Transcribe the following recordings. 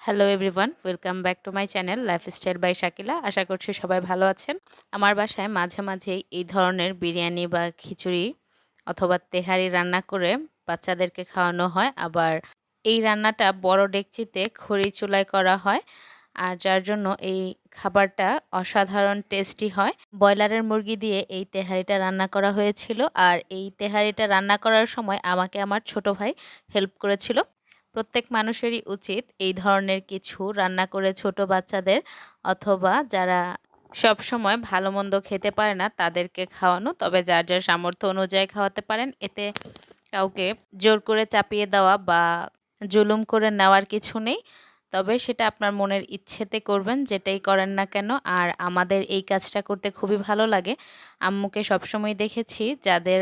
Hello everyone welcome back to my channel lifestyle by Shakila আশা করছি সবাই ভালো আছেন। আমার বাসায় মাঝে মাঝেই এই ধরনের বিরিয়ানি বা খিচুড়ি অথবা তেহারি রান্না করে বাচ্চাদেরকে খাওয়ানো হয়। আবার এই রান্নাটা বড় ডেকচিতে খড়ি চুলায় করা হয় আর যার জন্য এই খাবারটা অসাধারণ টেস্টি হয়। ব্রয়লারের মুরগি দিয়ে এই তেহারিটা রান্না করা হয়েছিল আর এই তেহারিটা রান্না করার সময় আমাকে আমার ছোট ভাই হেল্প করেছিল। প্রত্যেক মানুষেরই উচিত এই ধরনের কিছু রান্না করে ছোট বাচ্চাদের অথবা যারা সব সময় ভালো মন্দ খেতে পারে না, তাদেরকে খাওয়ানো। তবে যার যার সামর্থ্য অনুযায়ী খাওয়াতে পারেন। এতে কাউকে জোর করে চাপিয়ে দেওয়া বা জুলুম করে নেওয়ার কিছু নেই। তবে সেটা আপনার মনের ইচ্ছেতে করবেন, যেটাই করেন না কেন। আর আমাদের এই কাজটা করতে খুবই ভালো লাগে। আম্মুকে সবসময় দেখেছি, যাদের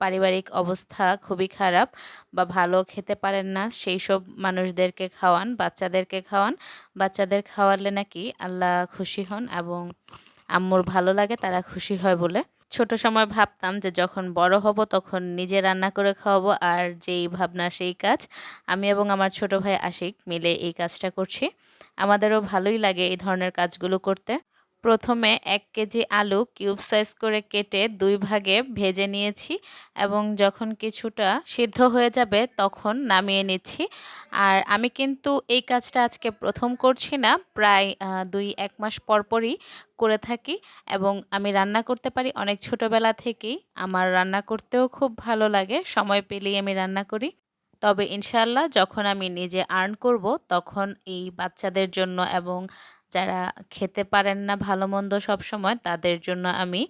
পারিবারিক অবস্থা খুবই খারাপ বা ভালো খেতে পারেন না সেই সব মানুষদেরকে খাওয়ান, বাচ্চাদেরকে খাওয়ান। বাচ্চাদের খাওয়ালে নাকি আল্লাহ খুশি হন এবং আম্মুর ভালো লাগে, তারা খুশি হয় বলে। ছোট সময় ভাবতাম যে যখন বড় হব তখন নিজে রান্না করে খাওয়াবো আর যেই ভাবনা সেই কাজ। আমি এবং আমার ছোট ভাই আশিক মিলে এই কাজটা করছি। আমাদেরও ভালোই লাগে এই ধরনের কাজগুলো করতে। প্রথমে এক কেজি আলু কিউব সাইজ করে কেটে দুই ভাগে ভেজে নিয়েছি এবং যখন কিছুটা সিদ্ধ হয়ে যাবে তখন নামিয়ে নিচ্ছি। আর আমি কিন্তু এই কাজটা আজকে প্রথম করছি না, প্রায় দুই, এক মাস পরপরই করে থাকি এবং আমি রান্না করতে পারি অনেক ছোটোবেলা থেকেই। আমার রান্না করতেও খুব ভালো লাগে, সময় পেলেই আমি রান্না করি। তবে ইনশাল্লাহ যখন আমি নিজে আর্ন করব তখন এই বাচ্চাদের জন্য এবং যারা খেতে পারেন না ভালো মন্দ সবসময় তাদের জন্য আমি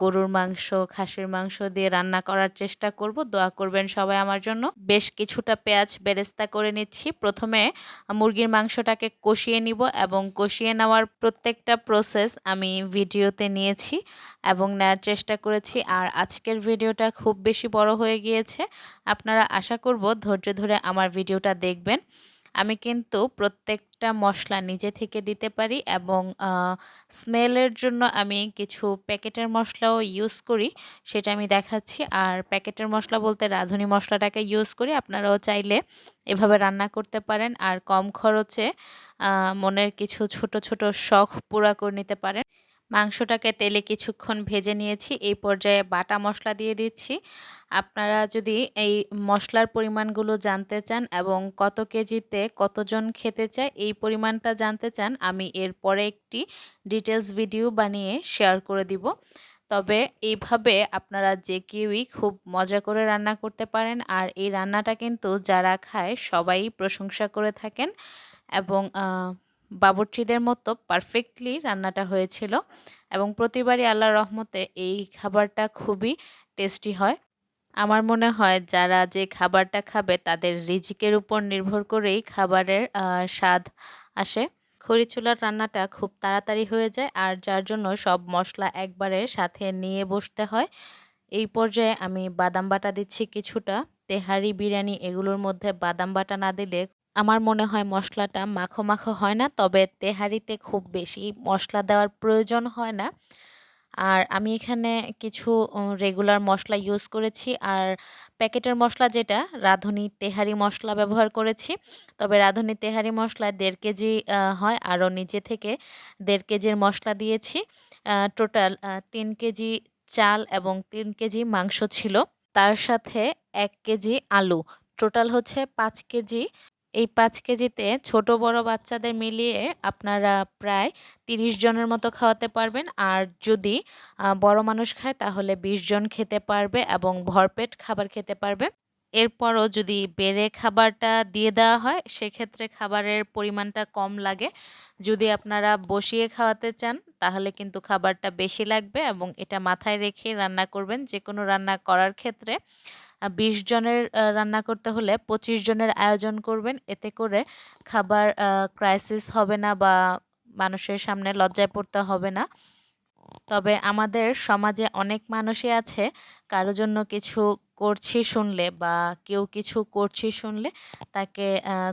গরুর মাংস, খাসির মাংস দিয়ে রান্না করার চেষ্টা করব। দোয়া করবেন সবাই আমার জন্য। বেশ কিছুটা পেঁয়াজ বেরেস্তা করে নিচ্ছি। প্রথমে মুরগির মাংসটাকে কষিয়ে নিব এবং কষিয়ে নেওয়ার প্রত্যেকটা প্রসেস আমি ভিডিওতে নিয়েছি এবং নেওয়ার চেষ্টা করেছি। আর আজকের ভিডিওটা খুব বেশি বড় হয়ে গিয়েছে। আপনারা আশা করব ধৈর্য ধরে আমার ভিডিওটা দেখবেন। আমি কিন্তু প্রত্যেকটা মশলা নিজে থেকে দিতে পারি এবং স্মেলের জন্য আমি কিছু প্যাকেটের মশলাও ইউজ করি, সেটা আমি দেখাচ্ছি। আর প্যাকেটের মশলা বলতে রাঁধুনি মশলাটাকে ইউজ করি, আপনারাও চাইলে এভাবে রান্না করতে পারেন। আর কম খরচে মনের কিছু ছোট ছোট শখ পুরা করে নিতে পারেন। মাংসটাকে তেলে কিছুক্ষণ ভেজে নিয়েছি। এই পর্যায়ে বাটা মশলা দিয়ে দিচ্ছি। আপনারা যদি এই মশলার পরিমাণগুলো জানতে চান এবং কত কেজিতে কতজন খেতে চায় এই পরিমাণটা জানতে চান, আমি এরপরে একটি ডিটেলস ভিডিও বানিয়ে শেয়ার করে দিব। তবে এইভাবে আপনারা যে কেউই খুব মজা করে রান্না করতে পারেন আর এই রান্নাটা কিন্তু যারা খায় সবাই প্রশংসা করে থাকেন এবং বাবুর্চিদের মতো পারফেক্টলি রান্নাটা হয়েছিল এবং প্রতিবারই আল্লাহর রহমতে এই খাবারটা খুবই টেস্টি হয়। আমার মনে হয় যারা যে খাবারটা খাবে তাদের রিজিকের উপর নির্ভর করেই খাবারের স্বাদ আসে। খড়ি চুলার রান্নাটা খুব তাড়াতাড়ি হয়ে যায় আর যার জন্য সব মশলা একবারে সাথে নিয়ে বসতে হয়। এই পর্যায়ে আমি বাদাম বাটা দিচ্ছি কিছুটা। তেহারি বিরিয়ানি এগুলোর মধ্যে বাদাম বাটা না দিলে আমার মনে হয় মশলাটা মাখো মাখো হয় না, তবে তেহারিতে খুব বেশি মশলা দেওয়ার প্রয়োজন হয় না। আর আমি এখানে কিছু রেগুলার মশলা ইউজ করেছি। আর প্যাকেটের মশলা যেটা, রাঁধুনি তেহারি মশলা ব্যবহার করেছি। তবে রাঁধুনি তেহারি মশলা দেড় কেজি হয়। আরও নিচে থেকে দেড় কেজির মশলা দিয়েছি। টোটাল তিন কেজি চাল এবং তিন কেজি মাংস ছিল। তার সাথে এক কেজি আলু। টোটাল হচ্ছে পাঁচ কেজি এই পাঁচ কেজিতে ছোট বড় বাচ্চাদের মিলিয়ে আপনারা প্রায় তিরিশ জনের মতো খাওয়াতে পারবেন। আর যদি বড় মানুষ খায় তাহলে বিশ জন খেতে পারবে এবং ভরপেট খাবার খেতে পারবে। এরপরও যদি বেড়ে খাবারটা দিয়ে দেওয়া হয়, সেক্ষেত্রে খাবারের পরিমাণটা কম লাগে। যদি আপনারা বসিয়ে খাওয়াতে চান, তাহলে কিন্তু খাবারটা বেশি লাগবে এবং এটা মাথায় রেখে রান্না করবেন। যে কোনো রান্না করার ক্ষেত্রে বিশ জনের রান্না করতে হলে পঁচিশ জনের আয়োজন করবেন। এতে করে খাবার ক্রাইসিস হবে না বা মানুষের সামনে লজ্জায় পড়তে হবে না। তবে আমাদের সমাজে অনেক মানুষই আছে, কারও জন্য কিছু করছি শুনলে বা কেউ কিছু করছি শুনলে তাকে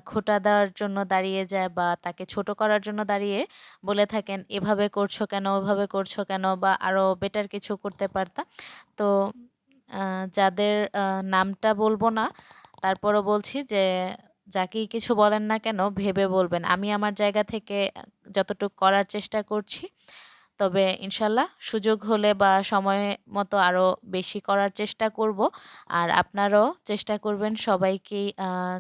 খোটা দেওয়ার জন্য দাঁড়িয়ে যায় বা তাকে ছোট করার জন্য দাঁড়িয়ে বলে থাকেন, এভাবে করছ কেন, ওভাবে করছ কেন? বা আরও বেটার কিছু করতে পারতা। তো যাদের নামটা বলব না, তারপরও বলছি যে, যাকেই কিছু বলেন না কেন, ভেবে বলবেন। আমি আমার জায়গা থেকে যতটুকু করার চেষ্টা করছি, তবে ইনশাল্লাহ সুযোগ হলে বা সময় মতো আরও বেশি করার চেষ্টা করব। আর আপনারাও চেষ্টা করবেন সবাইকেই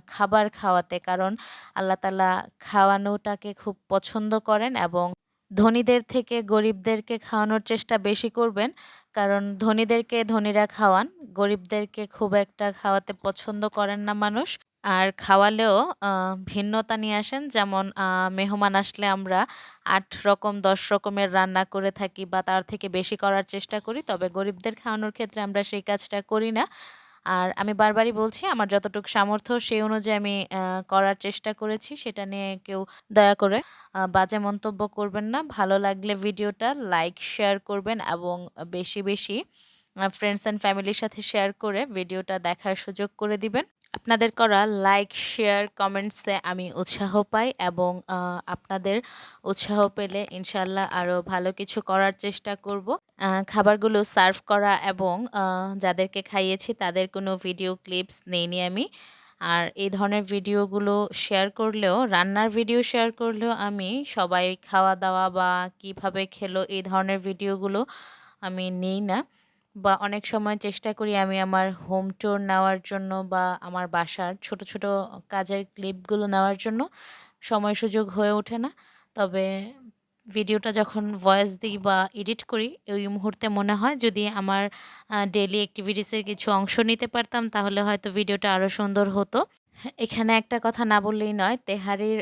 খাবার খাওয়াতে। কারণ আল্লাহ তালা খাওয়ানোটাকে খুব পছন্দ করেন এবং ধনীদের থেকে গরিবদেরকে খাওয়ানোর চেষ্টা বেশি করবেন, কারণ ধনীদেরকে ধনীরা খাওয়ান, গরিবদেরকে খুব একটা খাওয়াতে পছন্দ করেন না মানুষ। আর খাওয়ালেও ভিন্নতা নিয়ে আসেন, যেমন মেহমান আসলে আমরা আট রকম, দশ রকমের রান্না করে থাকি বা তার থেকে বেশি করার চেষ্টা করি, তবে গরিবদের খাওয়ানোর ক্ষেত্রে আমরা সেই কাজটা করি না। আর আমি বারবারই বলছি, আমার যতটুকু সামর্থ্য সেই অনুযায়ী আমি করার চেষ্টা করেছি, সেটা নিয়ে কেউ দয়া করে বাজে মন্তব্য করবেন না। ভালো লাগলে ভিডিওটা লাইক, শেয়ার করবেন এবং বেশি বেশি ফ্রেন্ডস অ্যান্ড ফ্যামিলির সাথে শেয়ার করে ভিডিওটা দেখার সুযোগ করে দিবেন। আপনাদের করা লাইক শেয়ার কমেন্টসে আমি উৎসাহ পাই এবং আপনাদের উৎসাহ পেলে ইনশাল্লাহ আরও ভালো কিছু করার চেষ্টা করব। খাবারগুলো সার্ভ করা এবং যাদেরকে খাইয়েছি তাদের কোনো ভিডিও ক্লিপস নেইনি আমি। আর এই ধরনের ভিডিওগুলো শেয়ার করলেও, রান্নার ভিডিও শেয়ার করলেও আমি সবাই খাওয়া দাওয়া বা কীভাবে খেলো এই ধরনের ভিডিওগুলো আমি নিই না। বা অনেক সময় চেষ্টা করি আমি আমার হোম ট্যুর নেওয়ার জন্য বা আমার বাসার ছোট ছোট কাজের ক্লিপগুলো নেওয়ার জন্য সময় সুযোগ হয়ে ওঠে না। তবে ভিডিওটা যখন ভয়েস দিই বা এডিট করি, ওই মুহূর্তে মনে হয় যদি আমার ডেলি অ্যাক্টিভিটিসের কিছু অংশ নিতে পারতাম, তাহলে হয়তো ভিডিওটা আরও সুন্দর হতো। এখানে একটা কথা না বললেই নয়, তেহারির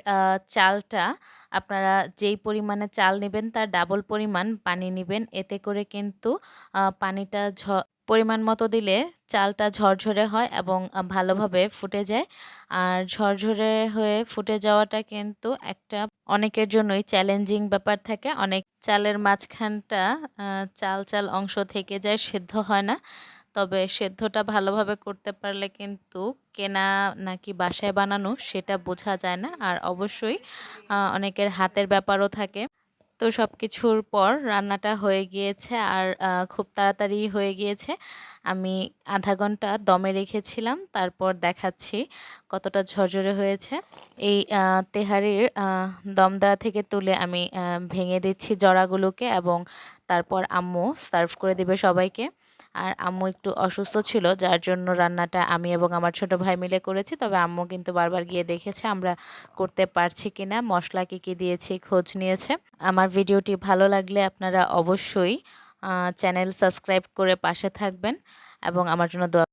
চালটা আপনারা যেই পরিমাণে চাল নেবেন তার ডাবল পরিমাণ পানি নেবেন। এতে করে কিন্তু পানিটা ঝ, পরিমাণ মতো দিলে চালটা ঝরঝরে হয় এবং ভালোভাবে ফুটে যায়। আর ঝরঝরে হয়ে ফুটে যাওয়াটা কিন্তু একটা অনেকের জন্যই চ্যালেঞ্জিং ব্যাপার থাকে। অনেক চালের মাঝখানটা চাল চাল অংশ থেকে যায়, সেদ্ধ হয় না। তবে সেদ্ধটা ভালোভাবে করতে পারলে কিন্তু কেনা নাকি বাসায় বানানো সেটা বোঝা যায় না। আর অবশ্যই অনেকের হাতের ব্যাপারও থাকে। তো সব কিছুর পর রান্নাটা হয়ে গিয়েছে আর খুব তাড়াতাড়ি হয়ে গিয়েছে। আমি আধা ঘণ্টা দমে রেখেছিলাম, তারপর দেখাচ্ছি কতটা ঝরঝরে হয়েছে। এই তেহারির দম দেওয়া থেকে তুলে আমি ভেঙে দিচ্ছি জড়াগুলোকে এবং তারপর আম্মু সার্ভ করে দেবে সবাইকে। আর আম্মু একটু অসুস্থ ছিল, যার জন্য রান্নাটা আমি এবং আমার ছোট ভাই মিলে করেছি। তবে আম্মু কিন্তু বারবার গিয়ে দেখেছে আমরা করতে পারছি কি না মশলা কী কী দিয়েছি, খোঁজ নিয়েছে। আমার ভিডিওটি ভালো লাগলে আপনারা অবশ্যই চ্যানেল সাবস্ক্রাইব করে পাশে থাকবেন এবং আমার জন্য দোয়া